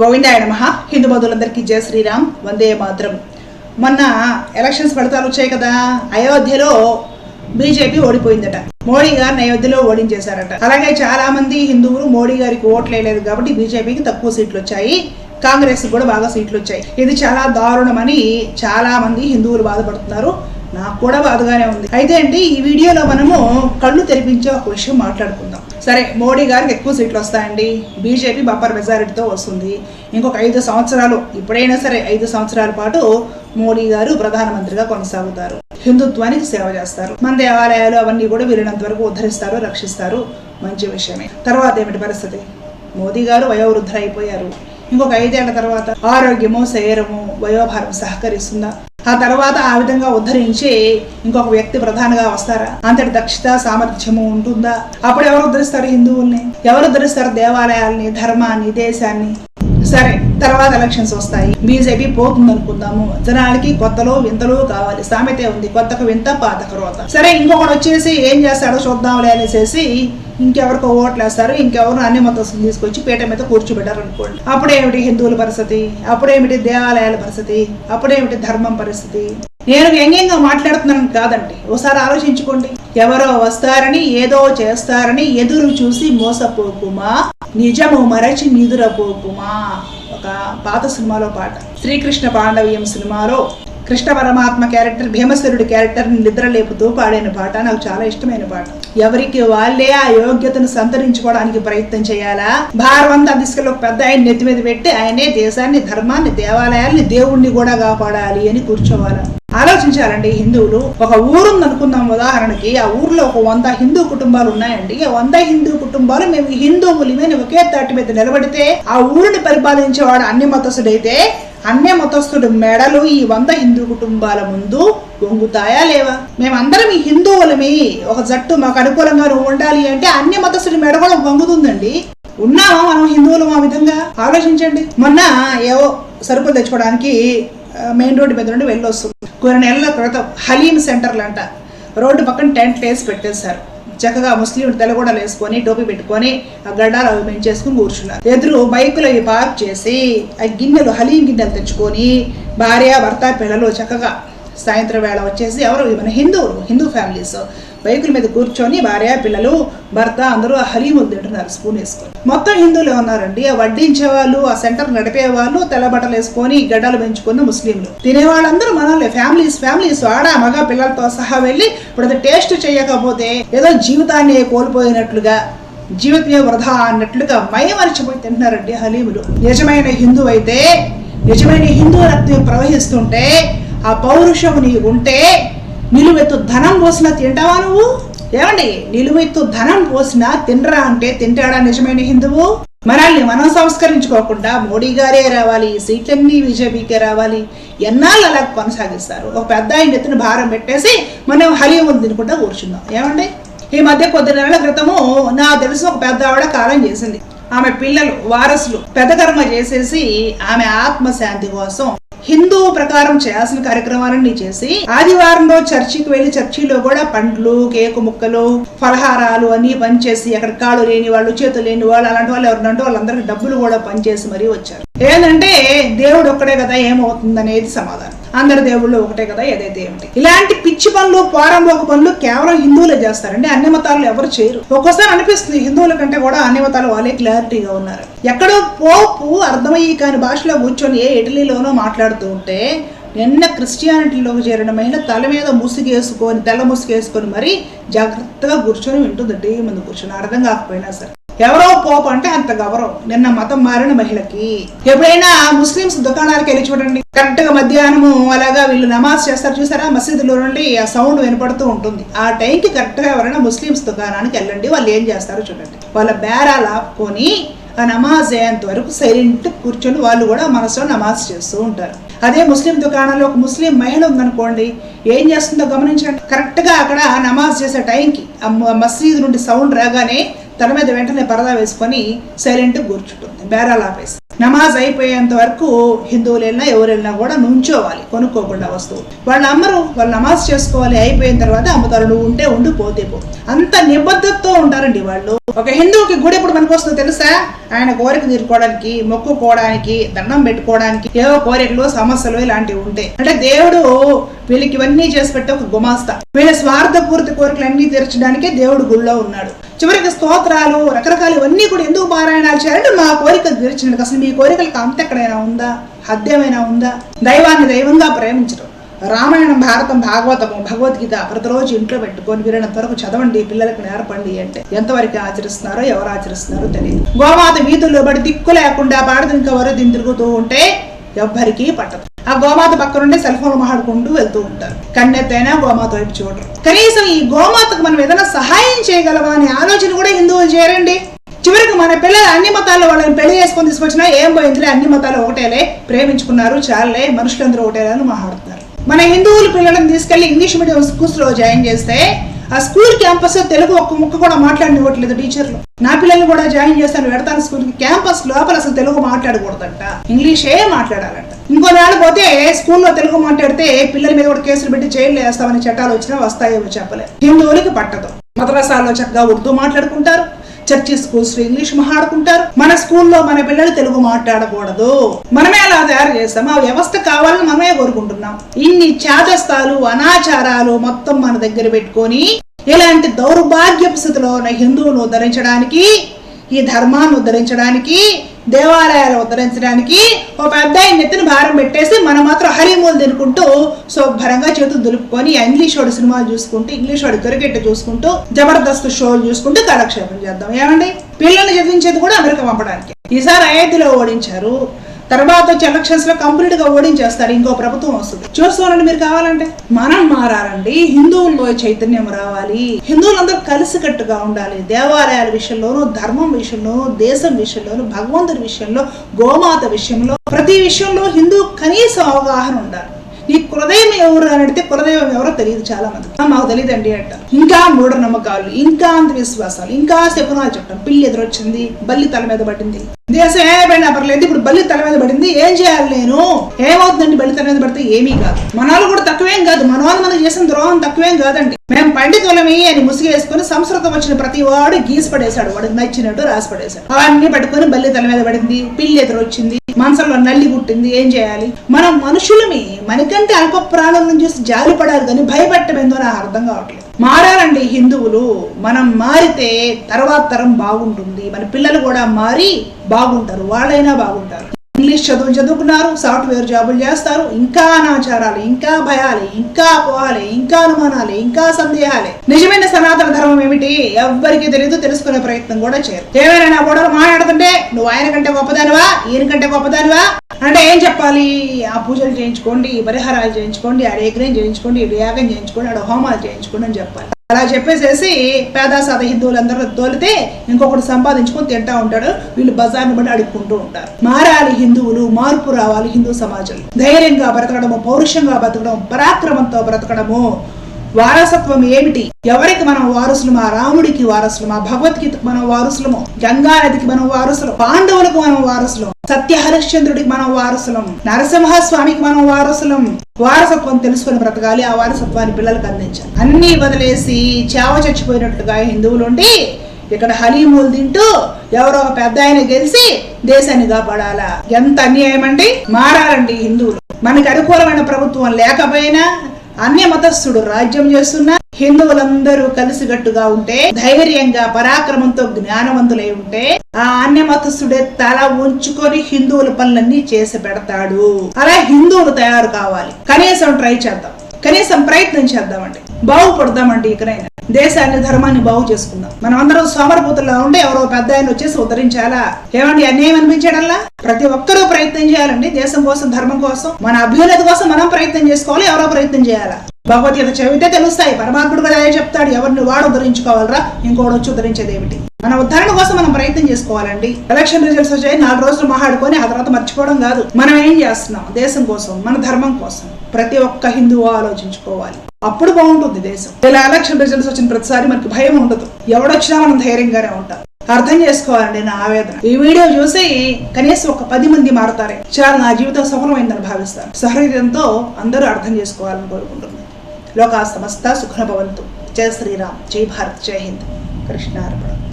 గోవిందాయ నమ. హిందూ బంధువులందరికీ జయ శ్రీరామ్. వందే మాత్రం. మొన్న ఎలక్షన్స్ ఫలితాలు వచ్చాయి కదా అయోధ్యలో బీజేపీ ఓడిపోయిందట. మోడీ గారిని అయోధ్యలో ఓడించేశారట. అలాగే చాలా మంది హిందువులు మోడీ గారికి ఓట్లేయలేదు కాబట్టి బీజేపీకి తక్కువ సీట్లు వచ్చాయి. కాంగ్రెస్ కూడా బాగా సీట్లు వచ్చాయి. ఇది చాలా దారుణమని చాలా మంది హిందువులు బాధపడుతున్నారు. నాకు కూడా బాధగానే ఉంది. అయితే అండి ఈ వీడియోలో మనము కళ్ళు తెరిపించే ఒక విషయం మాట్లాడుకుందాం. సరే మోడీ గారికి ఎక్కువ సీట్లు వస్తాయండి. బీజేపీ బప్పర్ మెజారిటీతో వస్తుంది. ఇంకొక ఐదు సంవత్సరాలు ఇప్పుడైనా సరే ఐదు సంవత్సరాల పాటు మోడీ గారు ప్రధానమంత్రిగా కొనసాగుతారు. హిందుత్వానికి సేవ చేస్తారు. మన దేవాలయాలు అవన్నీ కూడా వీరినంత వరకు ఉద్ధరిస్తారు రక్షిస్తారు. మంచి విషయమే. తర్వాత ఏమిటి పరిస్థితి? మోదీ గారు వయోవృద్ధులైపోయారు. ఇంకొక ఐదేళ్ళ తర్వాత ఆరోగ్యము శరీరము వయోభారం సహకరిస్తుందా? ఆ తర్వాత ఆ విధంగా ఉద్ధరించి ఇంకొక వ్యక్తి ప్రధానగా వస్తారా? అంతటి దక్షత సామర్థ్యము ఉంటుందా? అప్పుడు ఎవరు ఉద్ధరిస్తారు హిందువుల్ని? ఎవరు ఉద్ధరిస్తారు దేవాలయాల్ని ధర్మాన్ని దేశాన్ని? సరే తర్వాత ఎలక్షన్స్ వస్తాయి. బీజేపీ పోతుంది అనుకుందాము. జనాలకి కొత్తలో వింతలు కావాలి. సామెతే ఉంది కొత్తకు వింత పాతకు రోత. సరే ఇంకొకటి వచ్చేసి ఏం చేస్తాడో చూద్దాంలే అనేసి ఇంకెవరికో ఓట్లు వేస్తారు ఇంకెవరు అన్ని మొత్తం తీసుకొచ్చి పీట మీద కూర్చోబెట్టారు అనుకోండి. అప్పుడేమిటి హిందువుల పరిస్థితి? అప్పుడేమిటి దేవాలయాల పరిస్థితి? అప్పుడేమిటి ధర్మం పరిస్థితి? నేను వ్యంగ్యంగా మాట్లాడుతున్నాను కాదండి. ఒకసారి ఆలోచించుకోండి. ఎవరో వస్తారని ఏదో చేస్తారని ఎదురు చూసి మోసపోకుమా? నిజము మరచి నిదురపోకుమా ఒక పాత సినిమాలో పాట. శ్రీకృష్ణ పాండవీయం సినిమాలో కృష్ణ పరమాత్మ క్యారెక్టర్ భీమసేనుడి క్యారెక్టర్ నిద్ర లేపుతూ పాడిన పాట. నాకు చాలా ఇష్టమైన పాట. ఎవరికి వాళ్ళే ఆ యోగ్యతను సంతరించుకోవడానికి ప్రయత్నం చేయాలా? భారవంత దిశలో పెద్ద ఆయన నెత్తి మీద పెట్టి ఆయనే దేశాన్ని ధర్మాన్ని దేవాలయాల్ని దేవుణ్ణి కూడా కాపాడాలి అని కూర్చోవాలి? ఆలోచించాలండి హిందువులు. ఒక ఊరుంది అనుకుందాం ఉదాహరణకి. ఆ ఊర్లో ఒక వంద హిందూ కుటుంబాలు ఉన్నాయండి. ఆ వంద హిందూ కుటుంబాలు మేము హిందువులమే ఒకే తాటి మీద నిలబడితే ఆ ఊరిని పరిపాలించేవాడు అన్ని మతస్థుడైతే అన్య మతస్థుడు మెడలు ఈ వంద హిందూ కుటుంబాల ముందు వంగుతాయా లేవా? మేమందరం ఈ హిందువులమి. ఒక జట్టు మాకు అనుకూలంగా నువ్వు ఉండాలి అంటే అన్య మతస్థుడి మెడ కూడా వంగుతుందండి. ఉన్నామా మనం హిందువులు ఆ విధంగా? ఆలోచించండి. మొన్న ఏవో సరుకులు తెచ్చుకోవడానికి మెయిన్ రోడ్డు మీద నుండి వెళ్ళొస్తుంది కొన్ని నెలల క్రితం హలీం సెంటర్లు అంట రోడ్డు పక్కన టెంట్లు వేసి పెట్టేశారు. చక్కగా ముస్లిం తెల్లగూడలు వేసుకొని టోపీ పెట్టుకొని ఆ గడ్డాలు అవి పెంచేసుకుని కూర్చున్నారు. ఎదురు బైకులు అవి పార్క్ చేసి ఆ గిన్నెలు హలీం గిన్నెలు తెచ్చుకొని భార్య భర్త పిల్లలు చక్కగా సాయంత్రం వేళ వచ్చేసి ఎవరు? మన హిందువులు హిందూ ఫ్యామిలీస్ బైకుల మీద కూర్చొని భార్య పిల్లలు భర్త అందరూ ఆ హలీములు తింటున్నారు స్పూన్ వేసుకొని. మొత్తం హిందువులే ఉన్నారండి. ఆ వడ్డించే వాళ్ళు ఆ సెంటర్ నడిపే వాళ్ళు తెల్లబట్టలు వేసుకొని గడ్డలు పెంచుకున్న ముస్లింలు. తినే వాళ్ళందరూ మనల్ని ఫ్యామిలీస్ ఫ్యామిలీస్ ఆడ మగ పిల్లలతో సహా వెళ్ళి ఇప్పుడు అది టేస్ట్ చేయకపోతే ఏదో జీవితాన్ని కోల్పోయినట్లుగా జీవితమే వృధా అన్నట్లుగా మయమరిచిపోయి తింటున్నారండి హలీములు. నిజమైన హిందూ అయితే నిజమైన హిందూ రక్తం ప్రవహిస్తుంటే ఆ పౌరుషము నీ ఉంటే నిలువెత్తు ధనం పోసినా తింటావా నువ్వు? ఏమండి నిలువెత్తు ధనం పోసినా తినరా అంటే తింటాడా నిజమైన హిందువు? మనల్ని మనం సంస్కరించుకోకుండా మోడీ గారే రావాలి సీట్లన్నీ బీజేపీకే రావాలి. ఎన్నాళ్ళు అలా కొనసాగిస్తారు? ఒక పెద్ద ఆయన ఎత్తున భారం పెట్టేసి మనం హలీములు తినకుండా కూర్చుందాం ఏమండి? ఈ మధ్య కొద్ది నెలల క్రితము నా తెలుసు ఒక పెద్ద ఆవిడ కాలం చేసింది. ఆమె పిల్లలు వారసులు పెద్ద కర్మ చేసేసి ఆమె ఆత్మశాంతి కోసం హిందూ ప్రకారం చేయాల్సిన కార్యక్రమాలన్నీ చేసి ఆదివారంలో చర్చికి వెళ్ళి చర్చిలో కూడా పండ్లు కేకు ముక్కలు ఫలహారాలు అన్ని పనిచేసి అక్కడ కాళ్ళు లేని వాళ్ళు చేతులు లేని వాళ్ళు అలాంటి వాళ్ళు ఎవరినంటే వాళ్ళందరికీ డబ్బులు కూడా పనిచేసి మరీ వచ్చారు. ఏంటంటే దేవుడు ఒక్కడే కదా ఏమవుతుంది అనేది సమాధానం. అందరి దేవుళ్ళు ఒకటే కదా ఏదైతే ఏమిటి? ఇలాంటి పిచ్చి పనులు పోరంబోక పనులు కేవలం హిందువులే చేస్తారండి. అన్ని మతాలు ఎవరు చేయరు. ఒక్కోసారి అనిపిస్తుంది హిందువుల కంటే కూడా అన్ని మతాలు వాళ్ళే క్లారిటీగా ఉన్నారు. ఎక్కడో పోపు అర్థమయ్యి కాని భాషలో కూర్చొని ఏ ఇటలీలోనో మాట్లాడుతూ ఉంటే నిన్న క్రిస్టియానిటీలోకి చేరిన మహిళ తల మీద ముసుగేసుకొని తెల్ల ముసుగేసుకొని మరీ జాగ్రత్తగా కూర్చొని వింటుంది టీవీ ముందు కూర్చొని. అర్థం కాకపోయినా సరే. ఎవరో పోపు అంటే అంత గౌరవం. నిన్న మతం మారిన మహిళకి. ఎప్పుడైనా ముస్లిమ్స్ దుకాణాలకు వెళ్ళి చూడండి. కరెక్ట్గా మధ్యాహ్నము అలాగా వీళ్ళు నమాజ్ చేస్తారు. చూసారా? మసీదులో నుండి ఆ సౌండ్ వినపడుతూ ఉంటుంది. ఆ టైంకి కరెక్ట్గా ఎవరైనా ముస్లిమ్స్ దుకాణానికి వెళ్ళండి. వాళ్ళు ఏం చేస్తారో చూడండి. వాళ్ళ బేరాలు ఆపుకొని ఆ నమాజ్ అయ్యేంత వరకు సైలెంట్ కూర్చొని వాళ్ళు కూడా మనసులో నమాజ్ చేస్తూ ఉంటారు. అదే ముస్లిం దుకాణంలో ఒక ముస్లిం మహిళ ఉందనుకోండి ఏం చేస్తుందో గమనించండి. కరెక్ట్గా అక్కడ నమాజ్ చేసే టైంకి ఆ మసీదు నుండి సౌండ్ రాగానే తల మీద వెంటనే పరదా వేసుకొని సైలెంట్ కూర్చుంటుంది. బేరాలు ఆపేసి. నమాజ్ అయిపోయేంత వరకు హిందువులు వెళ్ళినా ఎవరు వెళ్ళినా కూడా నుంచోవాలి కొనుక్కోకుండా వస్తువు. వాళ్ళు అమ్మరు వాళ్ళు నమాజ్ చేసుకోవాలి అయిపోయిన తర్వాత అమ్ముతారు నువ్వు ఉంటే ఉండి పోతే పో. అంత నిబద్ధతతో ఉంటారండి వాళ్ళు. ఒక హిందువుకి గుడి ఎప్పుడు మనకు వస్తుందో తెలుసా? ఆయన కోరిక తీరుకోవడానికి మొక్కుకోవడానికి దండం పెట్టుకోవడానికి ఏవో కోరికలు సమస్యలు ఇలాంటివి ఉంటాయి. అంటే దేవుడు వీళ్ళకి ఇవన్నీ చేసి పెట్టే ఒక గుమాస్తా. వీళ్ళ స్వార్థపూరిత కోరికలు అన్ని తీర్చడానికే దేవుడు గుళ్ళో ఉన్నాడు. చివరికి స్తోత్రాలు రకరకాలు ఇవన్నీ కూడా ఎందుకు పారాయణాలు చేయాలంటే మా కోరిక తీర్చినట్టు అసలు మీ కోరికలకు అంత ఎక్కడైనా ఉందా? హద్యమైనా ఉందా? దైవాన్ని దైవంగా ప్రేమించడం. రామాయణం భారతం భాగవతము భగవద్గీత ప్రతిరోజు ఇంట్లో పెట్టుకొని వీరైనంత వరకు చదవండి పిల్లలకు నేర్పండి అంటే ఎంతవరకు ఆచరిస్తున్నారో ఎవరు ఆచరిస్తున్నారో తెలియదు. గోమాత వీధుల్లో బడి దిక్కు లేకుండా బాడదింక వరదిని తిరుగుతూ ఉంటే ఎవ్వరికీ పట్టదు. ఆ గోమాత పక్క నుండి సెల్ ఫోన్ మాట్లాడుకుంటూ వెళ్తూ ఉంటారు. కన్నెత్తైనా గోమాత వైపు చూడరు. కనీసం ఈ గోమాతకు మనం ఏదైనా సహాయం చేయగలమా అనే ఆలోచన కూడా హిందువులు చేయరండి. చివరికి మన పిల్లలు అన్ని మతాల్లో వాళ్ళని పెళ్ళి చేసుకొని తీసుకొచ్చినా ఏం పోయిందిలే అన్ని మతాలు ఒకటేలే. ప్రేమించుకున్నారు చాలే మనుషులందరూ ఒకటేలే అని మాట్లాడుతున్నారు. మన హిందువులు పిల్లలను తీసుకెళ్ళి ఇంగ్లీష్ మీడియం స్కూల్స్లో జాయిన్ చేస్తే ఆ స్కూల్ క్యాంపస్ తెలుగు ఒక్క ముక్క కూడా మాట్లాడనివ్వట్లేదు టీచర్లు. నా పిల్లల్ని కూడా జాయిన్ చేస్తాను పెడతాను స్కూల్కి క్యాంపస్ లోపల అసలు తెలుగు మాట్లాడకూడదంట. ఇంగ్లీషే మాట్లాడాలంట. ఇంకో నాడు పోతే స్కూల్లో తెలుగు మాట్లాడితే పిల్లల మీద కూడా కేసులు పెట్టి జైలు వేస్తామని చట్టాలు వచ్చినా వస్తాయేమో చెప్పలేదు హిందువులకి పట్టదు. మద్రసాల్లో చక్కగా ఉర్దూ మాట్లాడుకుంటారు. చర్చి స్కూల్స్లో ఇంగ్లీష్ మాట్లాడుకుంటారు. మన స్కూల్లో మన పిల్లలు తెలుగు మాట్లాడకూడదు. మనమే అలా తయారు చేస్తాం. ఆ వ్యవస్థ కావాలని మనమే కోరుకుంటున్నాం. ఇన్ని చాదస్తాలు అనాచారాలు మొత్తం మన దగ్గర పెట్టుకొని ఇలాంటి దౌర్భాగ్య స్థితిలో ఉన్న హిందువును ఉద్ధరించడానికి ఈ ధర్మాన్ని ఉద్ధరించడానికి దేవాలయాలు ఉద్ధరించడానికి ఒక పెద్ద నెత్తిని భారం పెట్టేసి మనం మాత్రం హరిమూలు తినుకుంటూ శుభ్రంగా చేతులు దులుపుకొని ఇంగ్లీష్ వాడి సినిమాలు చూసుకుంటూ ఇంగ్లీష్ వాడి దొరికెట్టు చూసుకుంటూ జబర్దస్త్ షోలు చూసుకుంటూ కాలక్షేపం చేద్దాం. ఏమండి? పిల్లల్ని చదివించేది కూడా అమెరికా పంపడానికి. ఈసారి అయోధ్యలో ఓడించారు తర్వాత వచ్చి ఎలక్షన్స్లో కంప్లీట్గా ఓడించేస్తారు ఇంకో ప్రభుత్వం వస్తుంది. చూసుకోవాలండి మీరు కావాలంటే. మనం మారాలండి. హిందువుల్లో చైతన్యం రావాలి. హిందువులందరూ కలిసికట్టుగా ఉండాలి. దేవాలయాల విషయంలోనూ ధర్మం విషయంలోనూ దేశం విషయంలోనూ భగవంతుడి విషయంలో గోమాత విషయంలో ప్రతి విషయంలో హిందూ కనీసం అవగాహన ఉండాలి. నీ కులదైవం ఎవరు అని అడిగితే కులదైవం ఎవరో తెలియదు చాలా మంది. మాకు తెలియదండి అంట ఇంకా మూఢనమ్మకాలు ఇంకా అంధవిశ్వాసాలు ఇంకా శకునాలు చెప్పడం. పిల్లి ఎదురొచ్చింది బల్లి తల మీద పడింది. దేశం ఏమైనా పర్లేదు ఇప్పుడు బల్లి తల మీద పడింది ఏం చేయాలి నేను? ఏమవుతుందండి బల్లి తల మీద పడితే ఏమీ కాదు. మన వాళ్ళు కూడా తక్కువేం కాదు మన వాళ్ళు మనకు చేసిన ద్రోహం తక్కువేం కాదండి. మేము పండితులమి అని ముసుగేసుకుని సంస్కృతం వచ్చిన ప్రతి వాడు గీసి పడేశాడు వాడికి నచ్చినట్టు రాసి పడేశాడు అవన్నీ పట్టుకొని బల్లి తల మీద పడింది పిల్లి ఎదురొచ్చింది. మనసులో నల్లి పుట్టింది ఏం చేయాలి? మనం మనుషులమే మనకంటే అల్ప ప్రాణులను చూసి జారిపడాలి కానీ భయపెట్టమేందో నాకు అర్థం కావట్లేదు. మారాలండి హిందువులు మనం మారితే తర్వాత తరం బాగుంటుంది. మన పిల్లలు కూడా మారి బాగుంటారు వాళ్ళైనా బాగుంటారు. ఇంగ్లీష్ చదువులు చదువుకున్నారు సాఫ్ట్వేర్ జాబులు చేస్తారు ఇంకా అనాచారాలు ఇంకా భయాలు ఇంకా అపోహాలే ఇంకా అనుమానాలే ఇంకా సందేహాలే. నిజమైన సనాతన ధర్మం ఏమిటి? ఎవ్వరికీ తెలియదు తెలుసుకునే ప్రయత్నం కూడా చేయరు. ఏమైనా నా గొడవలు మాట్లాడుతుంటే నువ్వు ఆయన కంటే గొప్పదానివా? ఈయన కంటే గొప్పదానివా? అంటే ఏం చెప్పాలి? ఆ పూజలు చేయించుకోండి పరిహారాలు చేయించుకోండి ఆడ యజ్ఞం చేయించుకోండి ఈడ యాగం చేయించుకోండి ఆడ హోమాలు చేయించుకోండి అని చెప్పాలి. అలా చెప్పేసేసి పేద హిందువులందరూ తోలితే ఇంకొకటి సంపాదించుకొని తింటా ఉంటాడు. వీళ్ళు బజార్ని బట్టి అడుక్కుంటూ ఉంటారు. మారాలి హిందువులు మార్పు రావాలి హిందూ సమాజంలో. ధైర్యంగా బ్రతకడము పౌరుషంగా బ్రతకడం పరాక్రమంతో బ్రతకడము. వారసత్వం ఏమిటి? ఎవరికి మనం వారసులమా? రాముడికి వారసులమా? భగవద్గీతకు మనం వారసులము? గంగా నదికి మనం వారసులం? పాండవులకు మనం వారసులం? సత్య హరిశ్చంద్రుడికి మనం వారసులం? నరసింహస్వామికి మనం వారసులం? వారసత్వం తెలుసుకొని బ్రతకాలి ఆ వారసత్వాన్ని పిల్లలకు అందించాలి. అన్ని వదిలేసి చావ చచ్చిపోయినట్టుగా హిందువులు ఉండి ఇక్కడ హలీములు తింటూ ఎవరో ఒక పెద్ద ఆయన గెలిచి దేశాన్ని కాపాడాలా? ఎంత అన్యాయం అండి మారాలండి హిందువులు. మనకి అనుకూలమైన ప్రభుత్వం లేకపోయినా అన్య మతస్థుడు రాజ్యం చేస్తున్న హిందువులందరూ కలిసిగట్టుగా ఉంటే ధైర్యంగా పరాక్రమంతో జ్ఞానవంతులై ఉంటే ఆ అన్య మతస్థుడే తల ఉంచుకొని హిందువుల పనులన్నీ చేసి పెడతాడు. అలా హిందువులు తయారు కావాలి. కనీసం ట్రై చేద్దాం. కనీసం ప్రయత్నం చేద్దామండి. బాగుపడదామండి ఇకనైనా దేశాన్ని ధర్మాన్ని బాగు చేసుకుందాం. మనం అందరం సోమరపోతుల్లో ఉండి ఎవరో పెద్ద ఆయన వచ్చేసి ఉద్ధరించాలా? ఏమండి అన్యాయం అనిపించడల్లా ప్రతి ఒక్కరూ ప్రయత్నం చేయాలండి. దేశం కోసం ధర్మం కోసం మన అభ్యున్నతి కోసం మనం ప్రయత్నం చేసుకోవాలి. ఎవరో ప్రయత్నం చేయాలా? భగవద్గీత చదివితే తెలుస్తాయి. పరమాత్ముడు కూడా చెప్తాడు? ఎవరిని వాడు ఉద్ధరించుకోవాలరా? ఇంకోటి వచ్చి ఉద్ధరించేది ఏమిటి? మన ఉద్ధరణ కోసం మనం ప్రయత్నం చేసుకోవాలండి. ఎలక్షన్ రిజల్ట్స్ వచ్చాయి. నాలుగు రోజులు మాట్లాడుకొని ఆ తర్వాత మర్చిపోవడం కాదు. మనం ఏం చేస్తున్నాం? దేశం కోసం మన ధర్మం కోసం ప్రతి ఒక్క హిందువు ఆలోచించుకోవాలి. అప్పుడు బాగుంటుంది దేశం. ఇలా ఎలక్షన్ రిజల్ట్స్ వచ్చిన ప్రతిసారి మనకి భయం ఉండదు. ఎవడొచ్చినా మనం ధైర్యంగానే ఉంటాం. అర్థం చేసుకోవాలండి నా ఆవేదన. ఈ వీడియో చూసి కనీసం ఒక పది మంది మారుతారే. చాలా నా జీవితం సఫలమైందని భావిస్తారు సహృదయంతో అందరూ అర్థం చేసుకోవాలని కోరుకుంటున్నారు లోకా సమస్త సుఖనభవంతు జయ శ్రీరామ్. జై భారత్. జై హింద్. కృష్ణార్పణం.